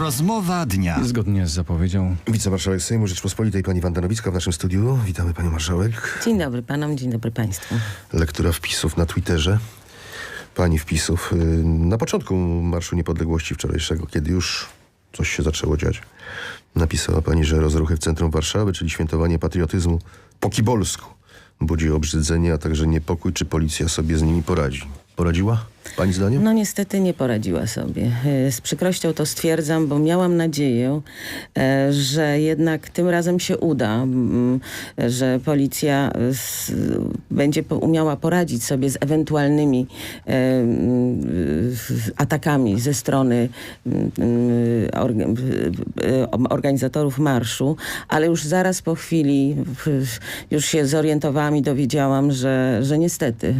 Rozmowa dnia. Zgodnie z zapowiedzią Wicemarszałek Sejmu Rzeczpospolitej pani Wanda Nowicka w naszym studiu. Witamy panią marszałek. Dzień dobry panom, dzień dobry państwu. Lektura wpisów na Twitterze. Pani wpisów. y, Na początku Marszu Niepodległości wczorajszego, kiedy już coś się zaczęło dziać, napisała pani, że rozruchy w centrum Warszawy, czyli świętowanie patriotyzmu po kibolsku, budzi obrzydzenie, a także niepokój, czy policja sobie z nimi poradzi. Poradziła? Pani zdaniem? No niestety nie poradziła sobie. E, Z przykrością to stwierdzam, bo miałam nadzieję, e, że jednak tym razem się uda, że policja e, będzie umiała poradzić sobie z ewentualnymi atakami ze strony orga- organizatorów marszu, ale już zaraz po chwili już się zorientowałam i dowiedziałam, że, że niestety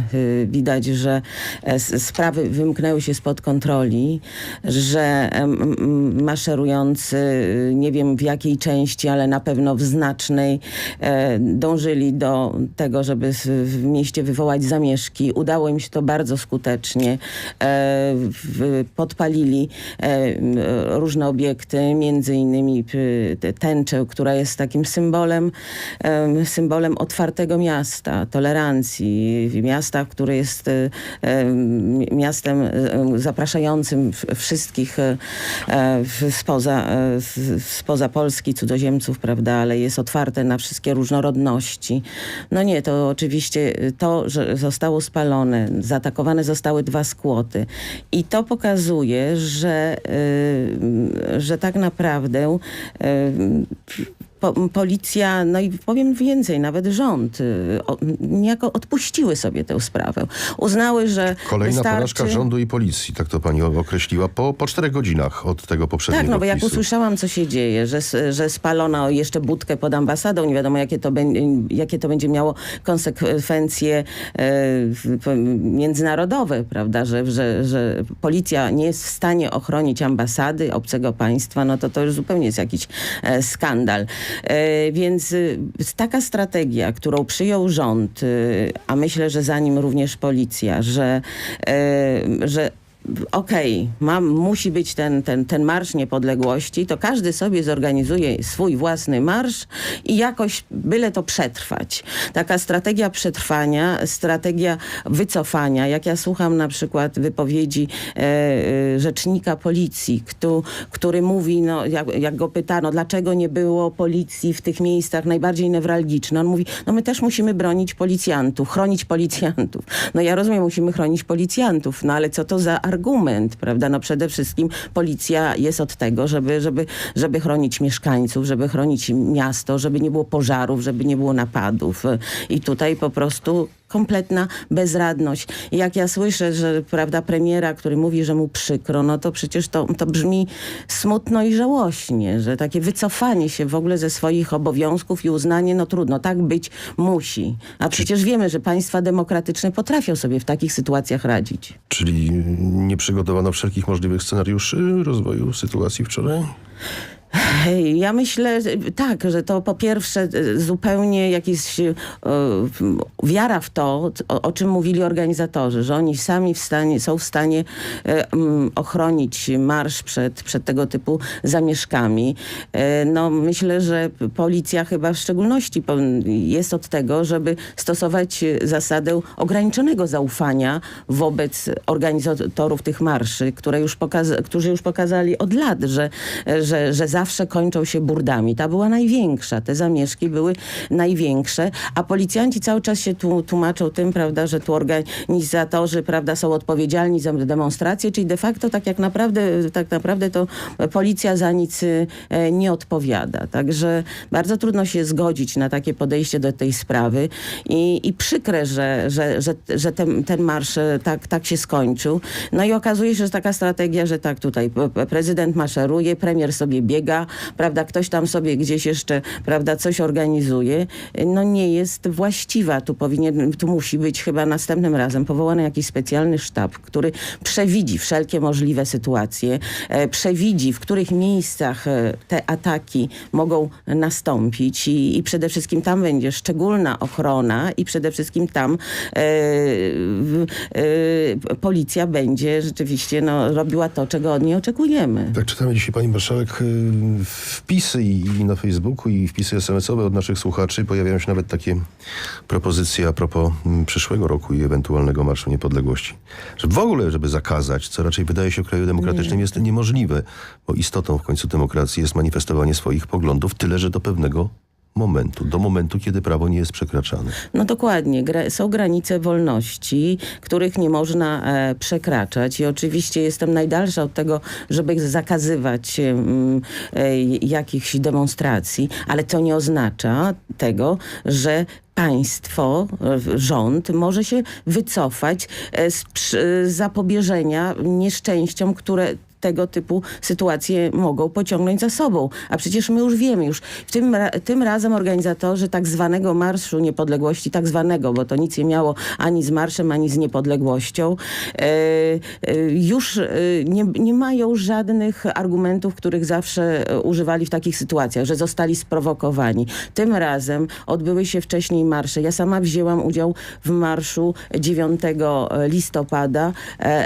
widać, że e, s- sprawy wymknęły się spod kontroli, że maszerujący, y, nie wiem w jakiej części, ale na pewno w znacznej, e, dążyli do tego, żeby w mieście wywołać zamieszki. Udało im się to bardzo skutecznie. E, Podpalili e, różne obiekty, między innymi tęczę, która jest takim symbolem, em, symbolem otwartego miasta, tolerancji, miasta, które jest miastem e, zapraszającym wszystkich e, e, spoza, spoza Polski, cudzoziemców, prawda, ale jest otwarte na wszystkie różnorodności. No nie, to oczywiście to, że zostało spalone, zaatakowane zostały dwa skłoty i to pokazuje, że, że tak naprawdę po, policja, no i powiem więcej, nawet rząd, y, o, niejako odpuściły sobie tę sprawę. Uznały, że Kolejna wystarczy... porażka rządu i policji, tak to pani określiła, po, po czterech godzinach od tego poprzedniego Tak, no bo jak wpisu. usłyszałam, co się dzieje, że, że spalono jeszcze budkę pod ambasadą, nie wiadomo, jakie to, jakie to będzie miało konsekwencje e, międzynarodowe, prawda, że, że, że policja nie jest w stanie ochronić ambasady obcego państwa, no to to już zupełnie jest jakiś e, skandal. E, więc y, taka strategia, którą przyjął rząd, y, a myślę, że za nim również policja, że, e, że okej, mam, musi być ten, ten, ten Marsz Niepodległości, to każdy sobie zorganizuje swój własny marsz i jakoś byle to przetrwać. Taka strategia przetrwania, strategia wycofania. Jak ja słucham na przykład wypowiedzi e, e, rzecznika policji, kto, który mówi, no, jak, jak go pytano, dlaczego nie było policji w tych miejscach najbardziej newralgicznych, on mówi, no my też musimy bronić policjantów, chronić policjantów. No ja rozumiem, musimy chronić policjantów, no ale co to za argument, prawda? No przede wszystkim policja jest od tego, żeby, żeby, żeby chronić mieszkańców, żeby chronić miasto, żeby nie było pożarów, żeby nie było napadów. I tutaj po prostu kompletna bezradność. I jak ja słyszę, że prawda, premiera, który mówi, że mu przykro, no to przecież to, to brzmi smutno i żałośnie, że takie wycofanie się w ogóle ze swoich obowiązków i uznanie, no trudno, tak być musi. A przecież wiemy, że państwa demokratyczne potrafią sobie w takich sytuacjach radzić. Czyli nie przygotowano wszelkich możliwych scenariuszy rozwoju sytuacji wczoraj? Ja myślę, tak, że to po pierwsze e, zupełnie jakieś e, wiara w to, o, o czym mówili organizatorzy, że oni sami w stanie, są w stanie e, mm, ochronić marsz przed, przed tego typu zamieszkami. E, no myślę, że policja chyba w szczególności jest od tego, żeby stosować e, zasadę ograniczonego zaufania wobec organizatorów tych marszy, które już którzy już pokazali od lat, że, że, że zawsze kończą się burdami. Ta była największa, te zamieszki były największe, a policjanci cały czas się tu, tłumaczą tym, prawda, że tu organizatorzy, prawda, są odpowiedzialni za demonstracje, czyli de facto tak jak naprawdę, tak naprawdę to policja za nic e, nie odpowiada. Także bardzo trudno się zgodzić na takie podejście do tej sprawy i, i przykre, że, że, że, że ten, ten marsz e, tak, tak się skończył. No i okazuje się, że taka strategia, że tak tutaj prezydent maszeruje, premier sobie biega, prawda, ktoś tam sobie gdzieś jeszcze, prawda, coś organizuje, no nie jest właściwa. Tu powinien, tu musi być chyba następnym razem powołany jakiś specjalny sztab, który przewidzi wszelkie możliwe sytuacje, e, przewidzi, w których miejscach e, te ataki mogą nastąpić i, i przede wszystkim tam będzie szczególna ochrona i przede wszystkim tam e, e, policja będzie rzeczywiście no, robiła to, czego od niej oczekujemy. Tak czytamy dzisiaj, pani marszałek, y, wpisy i na Facebooku, i wpisy SMS-owe od naszych słuchaczy. Pojawiają się nawet takie propozycje a propos mm, przyszłego roku i ewentualnego Marszu Niepodległości. Że w ogóle, żeby zakazać, co raczej wydaje się w kraju demokratycznym jest niemożliwe, bo istotą w końcu demokracji jest manifestowanie swoich poglądów, tyle że do pewnego momentu, do momentu, kiedy prawo nie jest przekraczane. No dokładnie. Gra, są granice wolności, których nie można e, przekraczać i oczywiście jestem najdalsza od tego, żeby zakazywać em, e, jakichś demonstracji, ale to nie oznacza tego, że państwo, e, rząd może się wycofać e, z przy- zapobieżenia nieszczęściom, które tego typu sytuacje mogą pociągnąć za sobą. A przecież my już wiemy, już tym, tym razem organizatorzy tak zwanego Marszu Niepodległości, tak zwanego, bo to nic nie miało ani z marszem, ani z niepodległością, e, e, już e, nie, nie mają żadnych argumentów, których zawsze używali w takich sytuacjach, że zostali sprowokowani. Tym razem odbyły się wcześniej marsze. Ja sama wzięłam udział w marszu 9 listopada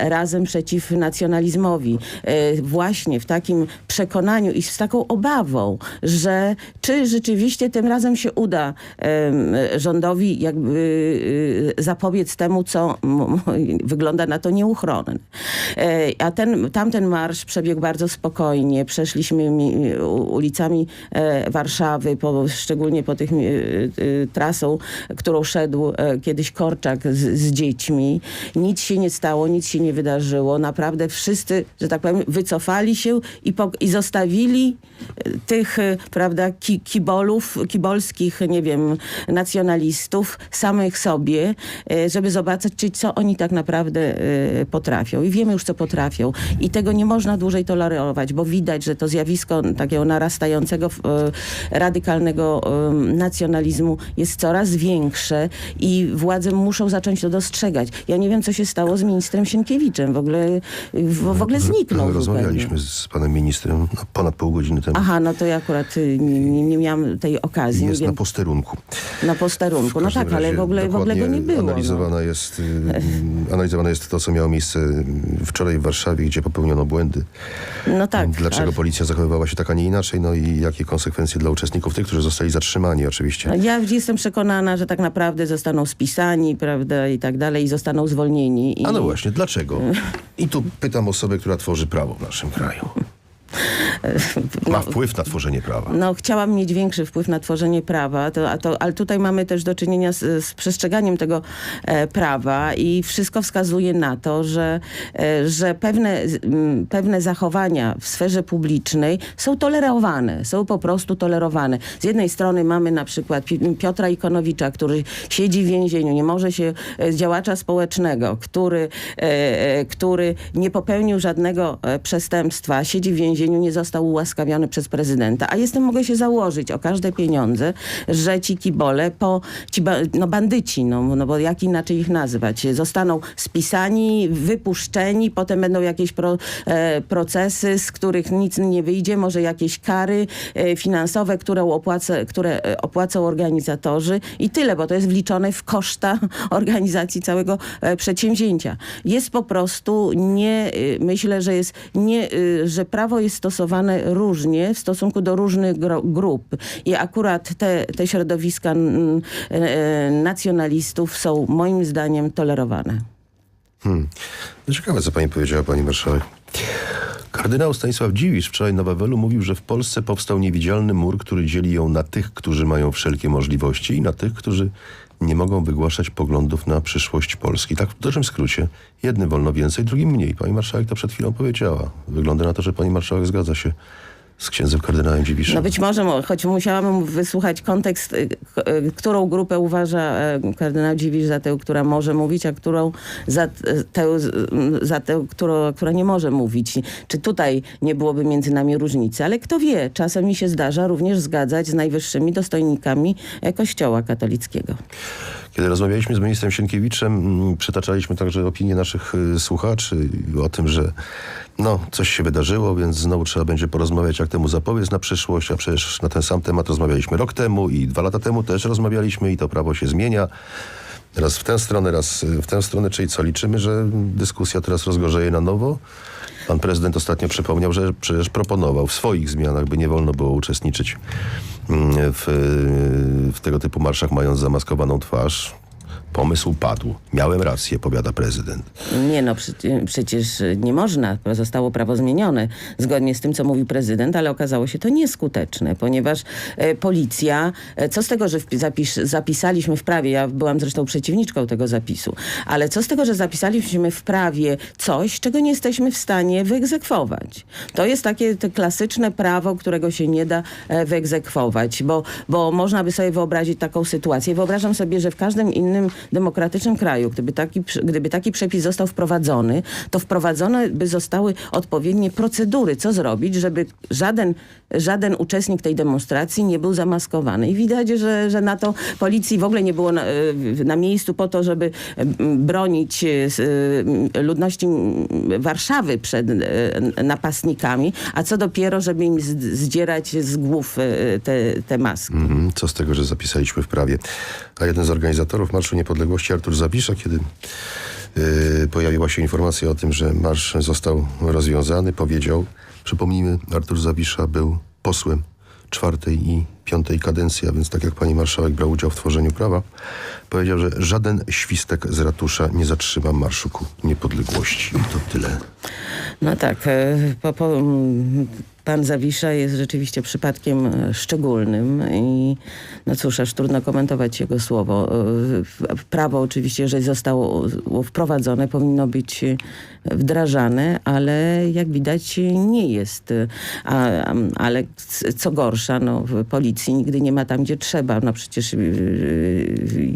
razem przeciw nacjonalizmowi. E, właśnie w takim przekonaniu i z taką obawą, że czy rzeczywiście tym razem się uda rządowi jakby e, zapobiec temu, co wygląda na to nieuchronne. E, A ten, tamten marsz przebiegł bardzo spokojnie. Przeszliśmy ulicami e, Warszawy, po, szczególnie po tych e, trasą, którą szedł kiedyś Korczak z, z dziećmi. Nic się nie stało, nic się nie wydarzyło. Naprawdę wszyscy, że tak powiem, wycofali się i, po, i zostawili e, tych, e, prawda, ki, kibolów, kibolskich, nie wiem, nacjonalistów samych sobie, e, żeby zobaczyć, czy co oni tak naprawdę potrafią. I wiemy już, co potrafią. I tego nie można dłużej tolerować, bo widać, że to zjawisko takiego narastającego radykalnego nacjonalizmu jest coraz większe i władze muszą zacząć to dostrzegać. Ja nie wiem, co się stało z ministrem Sienkiewiczem. W ogóle, w, w ogóle zniknął Rozmawialiśmy zupełnie. z panem ministrem no, ponad pół godziny temu. Aha, no to ja akurat y, nie, nie, nie miałam tej okazji. Jest nie na wiem, posterunku. na posterunku. No tak, ale w ogóle, w ogóle go nie było. No. Analizowana, jest, y, analizowane jest to, co miało miejsce y, wczoraj w Warszawie, gdzie popełniono błędy. No tak. Dlaczego ale- policja zachowywała się tak, a nie inaczej, no i jakie konsekwencje dla uczestników, tych, którzy zostali zatrzymani oczywiście. Ja jestem przekonana, że tak naprawdę zostaną spisani, prawda, i tak dalej, i zostaną zwolnieni. I... A no właśnie, dlaczego? I tu pytam osobę, która tworzy prawo w naszym kraju. Ma wpływ na tworzenie prawa. No, chciałam mieć większy wpływ na tworzenie prawa, to, a to, ale tutaj mamy też do czynienia z, z przestrzeganiem tego e, prawa i wszystko wskazuje na to, że, e, że pewne, m, pewne zachowania w sferze publicznej są tolerowane, są po prostu tolerowane. Z jednej strony mamy na przykład Pi- Piotra Ikonowicza, który siedzi w więzieniu, nie może się e, z działacza społecznego, który, e, e, który nie popełnił żadnego e, przestępstwa, siedzi w więzieniu, nie został ułaskawiony przez prezydenta. A jestem, mogę się założyć o każde pieniądze, że ci kibole, po, ci ba, no bandyci, no, no bo jak inaczej ich nazywać, zostaną spisani, wypuszczeni, potem będą jakieś pro, e, procesy, z których nic nie wyjdzie, może jakieś kary e, finansowe, które, opłaca, które e, opłacą organizatorzy i tyle, bo to jest wliczone w koszta organizacji całego e, przedsięwzięcia. Jest po prostu nie, y, myślę, że jest nie, y, że prawo jest stosowane różnie w stosunku do różnych grup i akurat te, te środowiska e, e, nacjonalistów są moim zdaniem tolerowane. No ciekawe, co pani powiedziała, pani marszałek. Kardynał Stanisław Dziwisz wczoraj na Wawelu mówił, że w Polsce powstał niewidzialny mur, który dzieli ją na tych, którzy mają wszelkie możliwości i na tych, którzy nie mogą wygłaszać poglądów na przyszłość Polski. Tak w dużym skrócie. Jednym wolno więcej, drugim mniej. Pani marszałek to przed chwilą powiedziała. Wygląda na to, że pani marszałek zgadza się z księdzem kardynałem Dziwiszem? No być może, mo- choć musiałabym wysłuchać kontekst, y, y, którą grupę uważa y, kardynał Dziwisz za tę, która może mówić, a którą za tę, za tę którą, która nie może mówić. Czy tutaj nie byłoby między nami różnicy? Ale kto wie, czasem mi się zdarza również zgadzać z najwyższymi dostojnikami e, Kościoła katolickiego. Kiedy rozmawialiśmy z ministrem Sienkiewiczem, mm, przytaczaliśmy także opinie naszych y, słuchaczy o tym, że no, coś się wydarzyło, więc znowu trzeba będzie porozmawiać, jak temu zapobiec na przyszłość, a przecież na ten sam temat rozmawialiśmy rok temu i dwa lata temu też rozmawialiśmy i to prawo się zmienia. Raz w tę stronę, raz y, w tę stronę, czyli co, liczymy, że dyskusja teraz rozgorzeje na nowo? Pan prezydent ostatnio przypomniał, że przecież proponował w swoich zmianach, by nie wolno było uczestniczyć mm, w, w tego typu marszach, mając zamaskowaną twarz. Pomysł padł. Miałem rację, powiada prezydent. Nie no, przecie- przecież nie można, zostało prawo zmienione zgodnie z tym, co mówił prezydent, ale okazało się to nieskuteczne, ponieważ e, policja, e, co z tego, że zapisaliśmy w prawie, ja byłam zresztą przeciwniczką tego zapisu, ale co z tego, że zapisaliśmy w prawie coś, czego nie jesteśmy w stanie wyegzekwować. To jest takie te klasyczne prawo, którego się nie da e, wyegzekwować, bo, bo można by sobie wyobrazić taką sytuację. Wyobrażam sobie, że w każdym innym demokratycznym kraju, gdyby taki, gdyby taki przepis został wprowadzony, to wprowadzone by zostały odpowiednie procedury, co zrobić, żeby żaden, żaden uczestnik tej demonstracji nie był zamaskowany. I widać, że, że na to policji w ogóle nie było na, na miejscu po to, żeby bronić e, ludności Warszawy przed e, napastnikami, a co dopiero, żeby im zdzierać z głów e, te, te maski. Mhm, Co z tego, że zapisaliśmy w prawie. A jeden z organizatorów Marszu Niepodległości, Artur Zawisza, kiedy yy, pojawiła się informacja o tym, że marsz został rozwiązany, powiedział, przypomnijmy, Artur Zawisza był posłem czwartej i piątej kadencji, a więc tak jak pani marszałek brał udział w tworzeniu prawa, powiedział, że żaden świstek z ratusza nie zatrzyma marszu ku niepodległości. I to tyle. No tak, e, po, po, pan Zawisza jest rzeczywiście przypadkiem e, szczególnym i no cóż, aż trudno komentować jego słowo. E, Prawo oczywiście, jeżeli zostało wprowadzone, powinno być e, wdrażane, ale jak widać nie jest. A, ale co gorsza, no, w policji nigdy nie ma tam, gdzie trzeba. No przecież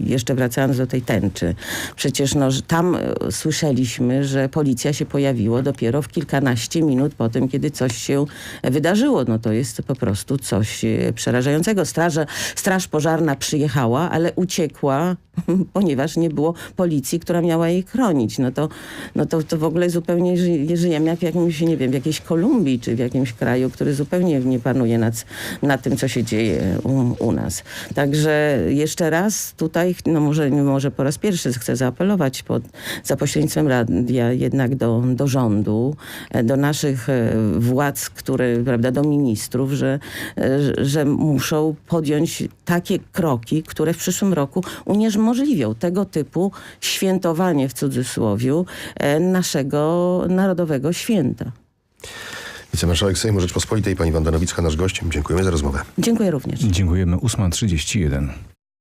jeszcze wracając do tej tęczy, przecież no, tam słyszeliśmy, że policja się pojawiło dopiero w kilkanaście minut po tym, kiedy coś się wydarzyło. No to jest po prostu coś e, przerażającego. Straż, straż pożarna przyjechała, ale uciekła, ponieważ nie było policji, która miała jej chronić. No to, no to, to w ogóle zupełnie ży, żyjemy jak w jakimś, nie wiem, w jakiejś Kolumbii, czy w jakimś kraju, który zupełnie nie panuje nad, nad tym, co się dzieje u, u nas. Także jeszcze raz tutaj, no może, może po raz pierwszy chcę zaapelować pod, za pośrednictwem radia jednak do, do rządu, e, do naszych e, władz, które, prawda, do ministrów, że, e, że- muszą podjąć takie kroki, które w przyszłym roku uniemożliwią tego typu świętowanie w cudzysłowiu e, naszego narodowego święta. Wicemarszałek Sejmu Rzeczpospolitej, pani Wanda Nowicka, nasz gościem. Dziękujemy za rozmowę. Dziękuję również. Dziękujemy. 8.31.